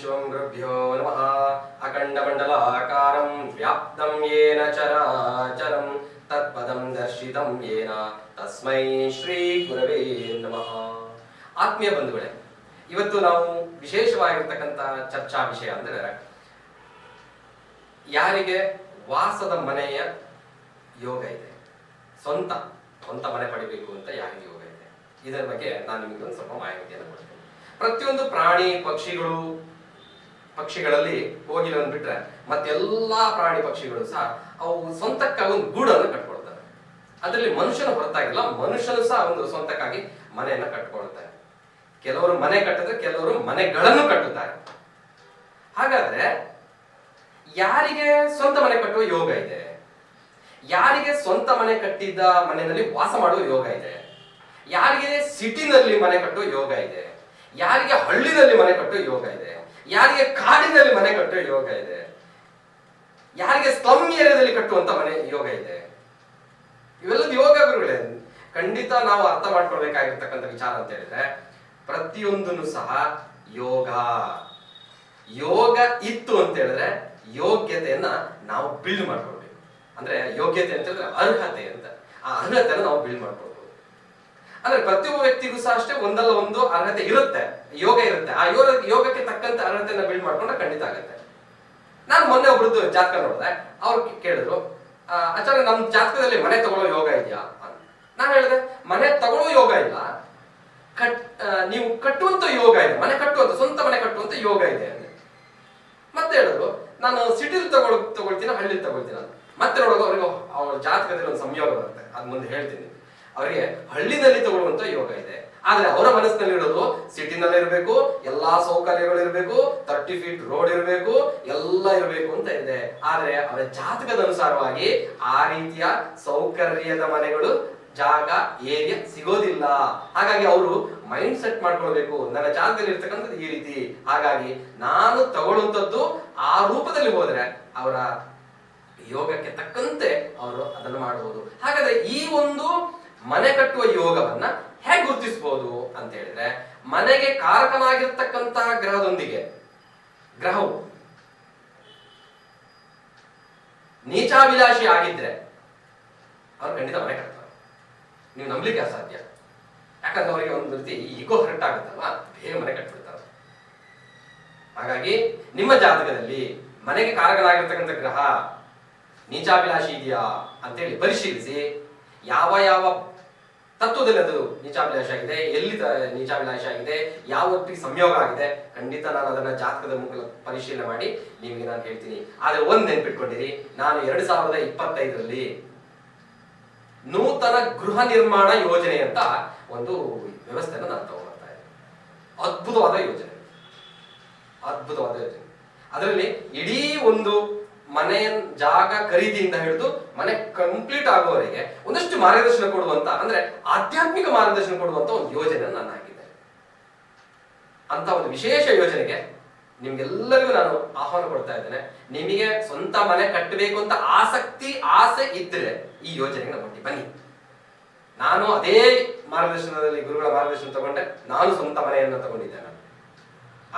ಶಿವಂ ಗುರುಭ್ಯೋ ನಮಃ ಅಖಂಡಮಂಡಲಾಕಾರಂ ವ್ಯಾಪ್ತಂ ಯೇನ ಚರಾಚರಂ ತತ್ಪದಂ ತಸ್ಮೈ ಶ್ರೀ ಗುರವೇ ನಮಃ ಆತ್ಮೀಯ ಬಂಧುಗಳೇ ಇವತ್ತು ನಾವು ವಿಶೇಷವಾಗಿರ್ತಕ್ಕಂಥ ಚರ್ಚಾ ವಿಷಯ ಅಂದ್ರೆ, ಯಾರಿಗೆ ವಾಸದ ಮನೆಯ ಯೋಗ ಇದೆ? ಸ್ವಂತ ಸ್ವಂತ ಮನೆ ಪಡಿಬೇಕು ಅಂತ ಯಾರಿಗೆ ಯೋಗ ಇದೆ? ಇದರ ಬಗ್ಗೆ ನಾನು ನಿಮಗೆ ಒಂದು ಸ್ವಲ್ಪ ಮಾಹಿತಿಯನ್ನು ಕೊಡ್ತೇನೆ. ಪ್ರತಿಯೊಂದು ಪ್ರಾಣಿ ಪಕ್ಷಿಗಳು ಪಕ್ಷಿಗಳಲ್ಲಿ ಕೋಗಿಲನ್ನು ಬಿಟ್ರೆ ಮತ್ತೆಲ್ಲಾ ಪ್ರಾಣಿ ಪಕ್ಷಿಗಳು ಸಹ ಅವು ಸ್ವಂತಕ್ಕಾಗಿ ಒಂದು ಗೂಡನ್ನು ಕಟ್ಕೊಳ್ತಾರೆ ಅದರಲ್ಲಿ ಮನುಷ್ಯನ ಹೊರತಾಗಿಲ್ಲ, ಮನುಷ್ಯನು ಸಹ ಒಂದು ಸ್ವಂತಕ್ಕಾಗಿ ಮನೆಯನ್ನ ಕಟ್ಕೊಳ್ತಾರೆ ಕೆಲವರು ಮನೆ ಕಟ್ಟಿದ್ರೆ ಕೆಲವರು ಮನೆಗಳನ್ನು ಕಟ್ಟುತ್ತಾರೆ. ಹಾಗಾದ್ರೆ ಯಾರಿಗೆ ಸ್ವಂತ ಮನೆ ಕಟ್ಟುವ ಯೋಗ ಇದೆ? ಯಾರಿಗೆ ಸ್ವಂತ ಮನೆ ಕಟ್ಟಿದ್ದ ಮನೆಯಲ್ಲಿ ವಾಸ ಮಾಡುವ ಯೋಗ ಇದೆ? ಯಾರಿಗೆ ಸಿಟಿನಲ್ಲಿ ಮನೆ ಕಟ್ಟುವ ಯೋಗ ಇದೆ? ಯಾರಿಗೆ ಹಳ್ಳಿನಲ್ಲಿ ಮನೆ ಕಟ್ಟುವ ಯೋಗ ಇದೆ? ಯಾರಿಗೆ ಕಾಡಿನಲ್ಲಿ ಮನೆ ಕಟ್ಟುವ ಯೋಗ ಇದೆ? ಯಾರಿಗೆ ಸ್ಲಮ್ ಏರಿಯಾದಲ್ಲಿ ಕಟ್ಟುವಂತ ಮನೆ ಯೋಗ ಇದೆ? ಇವೆಲ್ಲದ ಯೋಗ ಗುರುಗಳೇ, ಖಂಡಿತ ನಾವು ಅರ್ಥ ಮಾಡ್ಕೊಳ್ಬೇಕಾಗಿರ್ತಕ್ಕಂಥ ವಿಚಾರ ಅಂತ ಹೇಳಿದ್ರೆ, ಪ್ರತಿಯೊಂದನ್ನು ಸಹ ಯೋಗ. ಯೋಗ ಇತ್ತು ಅಂತ ಹೇಳಿದ್ರೆ ಯೋಗ್ಯತೆಯನ್ನ ನಾವು ಬಿಲ್ಡ್ ಮಾಡ್ಕೊಳ್ಬೇಕು. ಅಂದ್ರೆ ಯೋಗ್ಯತೆ ಅಂತ ಹೇಳಿದ್ರೆ ಅರ್ಹತೆ ಅಂತ. ಆ ಅರ್ಹತೆನ ನಾವು ಬಿಲ್ಡ್ ಮಾಡ್ಕೊಳ್ಬೇಕು. ಅಂದ್ರೆ ಪ್ರತಿಯೊಬ್ಬ ವ್ಯಕ್ತಿಗೂ ಸಹ ಅಷ್ಟೇ ಒಂದಲ್ಲ ಒಂದು ಅರ್ಹತೆ ಇರುತ್ತೆ ಯೋಗ ಇರುತ್ತೆ. ಆ ಯೋಗ ಯೋಗಕ್ಕೆ ತಕ್ಕಂತ ಅರ್ಹತೆಯನ್ನ ಬಿಲ್ಡ್ ಮಾಡ್ಕೊಂಡ್ರೆ ಖಂಡಿತ ಆಗುತ್ತೆ. ನಾನು ಮೊನ್ನೆ ಒಬ್ರದ್ದು ಜಾತಕ ನೋಡಿದೆ. ಅವ್ರು ಕೇಳಿದ್ರು ಆ, ಆಚಾರ್ಯ ನಮ್ ಜಾತಕದಲ್ಲಿ ಮನೆ ತಗೊಳ್ಳೋ ಯೋಗ ಇದೆಯಾ? ನಾನು ಹೇಳಿದೆ ಮನೆ ತಗೊಳ್ಳೋ ಯೋಗ ಇಲ್ಲ. ಕಟ್ ನೀವು ಕಟ್ಟುವಂತ ಯೋಗ ಇದೆ. ಮನೆ ಕಟ್ಟುವಂತ ಸ್ವಂತ ಮನೆ ಕಟ್ಟುವಂತ ಯೋಗ ಇದೆ. ಅಂದ್ರೆ ಮತ್ತೆ ಹೇಳಿದ್ರು ನಾನು ಸಿಟಿಲಿ ತಗೊಳ್ ತಗೊಳ್ತೀನಿ ಹಳ್ಳಿ ತಗೊಳ್ತೀನಿ? ಮತ್ತೆ ನೋಡೋದು ಅವ್ರಿಗೆ ಅವ್ರ ಜಾತಕದಲ್ಲಿ ಒಂದು ಸಂಯೋಗ ಬರುತ್ತೆ. ಅದ್ ಮುಂದೆ ಹೇಳ್ತೀನಿ. ಅವರಿಗೆ ಹಳ್ಳಿನಲ್ಲಿ ತಗೊಳ್ಳುವಂತ ಯೋಗ ಇದೆ. ಆದ್ರೆ ಅವರ ಮನಸ್ಸಿನಲ್ಲಿ ಇರೋದು ಸಿಟಿನಲ್ಲಿ ಇರಬೇಕು, ಎಲ್ಲಾ ಸೌಕರ್ಯಗಳು ಇರಬೇಕು ತರ್ಟಿ ಫೀಟ್ ರೋಡ್ ಇರಬೇಕು, ಎಲ್ಲ ಇರಬೇಕು ಅಂತ ಇದೆ. ಆದ್ರೆ ಅವರ ಜಾತಕದ ಅನುಸಾರವಾಗಿ ಆ ರೀತಿಯ ಸೌಕರ್ಯದ ಮನೆಗಳು, ಜಾಗ ಏರಿಯಾ ಸಿಗೋದಿಲ್ಲ. ಹಾಗಾಗಿ ಅವರು ಮೈಂಡ್ ಸೆಟ್ ಮಾಡ್ಕೊಳ್ಬೇಕು. ನನ್ನ ಜಾಗದಲ್ಲಿ ಇರ್ತಕ್ಕಂಥದ್ದು ಈ ರೀತಿ. ಹಾಗಾಗಿ ನಾನು ತಗೊಳ್ಳುವಂಥದ್ದು ಆ ರೂಪದಲ್ಲಿ ಹೋದ್ರೆ ಅವರ ಯೋಗಕ್ಕೆ ತಕ್ಕಂತೆ ಅವರು ಅದನ್ನು ಮಾಡಬಹುದು ಹಾಗಾದ್ರೆ ಈ ಒಂದು ಮನೆ ಕಟ್ಟುವ ಯೋಗವನ್ನ ಹೇಗೆ ಗುರುತಿಸಬಹುದು ಅಂತ ಹೇಳಿದ್ರೆ, ಮನೆಗೆ ಕಾರಕನಾಗಿರ್ತಕ್ಕಂತಹ ಗ್ರಹದೊಂದಿಗೆ, ಗ್ರಹವು ನೀಚಾಭಿಲಾಷಿ ಆಗಿದ್ರೆ ಅವ್ರು ಖಂಡಿತ ಮನೆ ಕಟ್ತಾರೆ. ನೀವು ನಂಬಲಿಕ್ಕೆ ಅಸಾಧ್ಯ. ಯಾಕಂದ್ರೆ ಅವರಿಗೆ ಒಂದು ರೀತಿ ಈಗೋ ಹರ್ಟ್ ಆಗುತ್ತಲ್ವಾ? ಬೇಗ ಮನೆ ಕಟ್ಬಿಡ್ತಾರೆ. ಹಾಗಾಗಿ ನಿಮ್ಮ ಜಾತಕದಲ್ಲಿ ಮನೆಗೆ ಕಾರಕನಾಗಿರ್ತಕ್ಕಂಥ ಗ್ರಹ ನೀಚಾಭಿಲಾಷಿ ಇದೆಯಾ ಅಂತೇಳಿ ಪರಿಶೀಲಿಸಿ. ಯಾವ ಯಾವ ತತ್ವದಲ್ಲಿ ಅದು ನೀಚಾಭಿಲಾಷ ಆಗಿದೆ, ಎಲ್ಲಿ ನೀಚಾಭಿಲಾಷ ಆಗಿದೆ, ಯಾವ ಹೊತ್ತಿಗೆ ಸಂಯೋಗ ಆಗಿದೆ, ಖಂಡಿತ ನಾನು ಅದನ್ನ ಜಾತಕದ ಮೂಲಕ ಪರಿಶೀಲನೆ ಮಾಡಿ ನಿಮಗೆ ನಾನು ಹೇಳ್ತೀನಿ. ಆದ್ರೆ ಒಂದ್ ನೆನ್ಪಿಟ್ಕೊಂಡಿರಿ, ನಾನು ಎರಡ್ ಸಾವಿರದ ಇಪ್ಪತ್ತೈದರಲ್ಲಿ ನೂತನ ಗೃಹ ನಿರ್ಮಾಣ ಯೋಜನೆ ಅಂತ ಒಂದು ವ್ಯವಸ್ಥೆನ ನಾನು ತಗೊಂಡ್ಬರ್ತಾ ಇದ್ದೀನಿ. ಅದ್ಭುತವಾದ ಯೋಜನೆ. ಅದ್ಭುತವಾದ ಯೋಜನೆ. ಅದರಲ್ಲಿ ಇಡೀ ಒಂದು ಮನೆ ಜಾಗ ಖರೀದಿಯಿಂದ ಹಿಡಿದು ಮನೆ ಕಂಪ್ಲೀಟ್ ಆಗುವವರೆಗೆ ಒಂದಷ್ಟು ಮಾರ್ಗದರ್ಶನ ಕೊಡುವಂತ, ಅಂದ್ರೆ ಆಧ್ಯಾತ್ಮಿಕ ಮಾರ್ಗದರ್ಶನ ಕೊಡುವಂತ ಒಂದು ಯೋಜನೆ ನಾನು ಹಾಕಿದ್ದೆ ಅಂತ ಒಂದು ವಿಶೇಷ ಯೋಜನೆಗೆ ನಿಮ್ಗೆಲ್ಲರಿಗೂ ನಾನು ಆಹ್ವಾನ ಕೊಡ್ತಾ ಇದ್ದೇನೆ. ನಿಮಗೆ ಸ್ವಂತ ಮನೆ ಕಟ್ಟಬೇಕು ಅಂತ ಆಸಕ್ತಿ, ಆಸೆ ಇದ್ರೆ ಈ ಯೋಜನೆಗೆ ನಮ್ಮ ಬನ್ನಿ. ನಾನು ಅದೇ ಮಾರ್ಗದರ್ಶನದಲ್ಲಿ, ಗುರುಗಳ ಮಾರ್ಗದರ್ಶನ ತಗೊಂಡೆ, ನಾನು ಸ್ವಂತ ಮನೆಯನ್ನು ತಗೊಂಡಿದ್ದೆ ನಾನು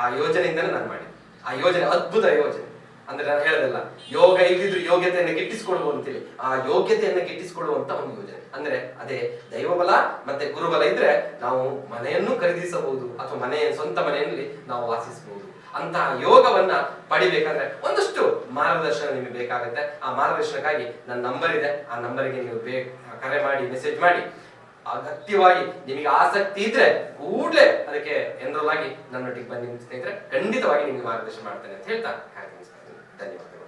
ಆ ಯೋಜನೆಯಿಂದಲೇ ನಾನು ಮಾಡಿದ್ದೆ. ಆ ಯೋಜನೆ ಅದ್ಭುತ ಯೋಜನೆ. ಅಂದ್ರೆ ನಾನು ಹೇಳದಲ್ಲ, ಯೋಗ ಇಲ್ದಿದ್ರು ಯೋಗ್ಯತೆಯನ್ನು ಗಿಟ್ಟಿಸಿಕೊಳ್ಳುವ ಅಂತೇಳಿ ಆ ಯೋಗ್ಯತೆಯನ್ನು ಗಿಟ್ಟಿಸಿಕೊಳ್ಳುವಂತ ಒಂದು ಯೋಜನೆ. ಅಂದ್ರೆ ಅದೇ ದೈವಬಲ ಮತ್ತೆ ಗುರುಬಲ ಇದ್ರೆ ನಾವು ಮನೆಯನ್ನು ಖರೀದಿಸಬಹುದು ಅಥವಾ ಮನೆಯ ಸ್ವಂತ ಮನೆಯಲ್ಲಿ ನಾವು ವಾಸಿಸಬಹುದು. ಅಂತ ಯೋಗವನ್ನ ಪಡಿಬೇಕಾದ್ರೆ ಒಂದಷ್ಟು ಮಾರ್ಗದರ್ಶನ ನಿಮಗೆ ಬೇಕಾಗುತ್ತೆ. ಆ ಮಾರ್ಗದರ್ಶನಕ್ಕಾಗಿ ನನ್ನ ನಂಬರ್ ಇದೆ. ಆ ನಂಬರ್ಗೆ ನೀವು ಕರೆ ಮಾಡಿ ಮೆಸೇಜ್ ಮಾಡಿ. ಅಗತ್ಯವಾಗಿ ನಿಮಗೆ ಆಸಕ್ತಿ ಇದ್ರೆ ಕೂಡಲೇ ಅದಕ್ಕೆ ಎನ್ರೋಲ್ ಆಗಿ ನನ್ನೊಟ್ಟಿಗೆ ಬನ್ನಿ ಸ್ನೇಹಿತರೆ ಖಂಡಿತವಾಗಿ ನಿಮಗೆ ಮಾರ್ಗದರ್ಶನ ಮಾಡ್ತೇನೆ ಅಂತ ಹೇಳ್ತಾ ధన్యవాదాలు